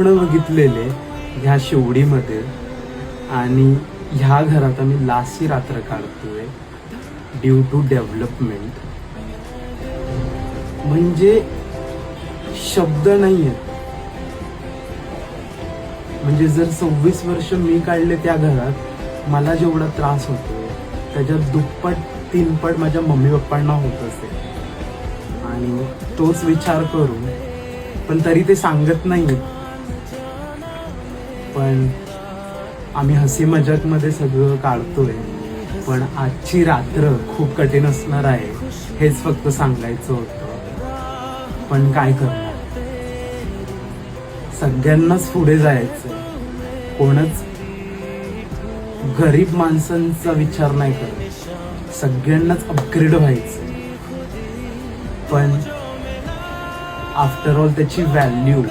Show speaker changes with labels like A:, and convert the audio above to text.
A: स्वप्न बघितलेले ह्या शेवडीमध्ये आणि ह्या घरात आम्ही लासी रात्र काढतोय ड्यू टू डेव्हलपमेंट म्हणजे शब्द नाही आहेत म्हणजे जर सव्वीस वर्ष मी काढले त्या घरात मला जेवढा त्रास होतो त्याच्यात दुप्पट तीनपट माझ्या मम्मी पप्पांना होत असे. आणि तोच विचार करून पण तरी ते सांगत नाही पण आम्ही हसी मजाकमध्ये सगळं काढतोय. पण आजची रात्र खूप कठीण असणार आहे हेच फक्त सांगायचं होतं. पण काय करणार? सगळ्यांनाच पुढे जायचं कोणच गरीब माणसांचा विचार नाही करत. सगळ्यांनाच अपग्रेड व्हायचं पण आफ्टर ऑल त्याची व्हॅल्यू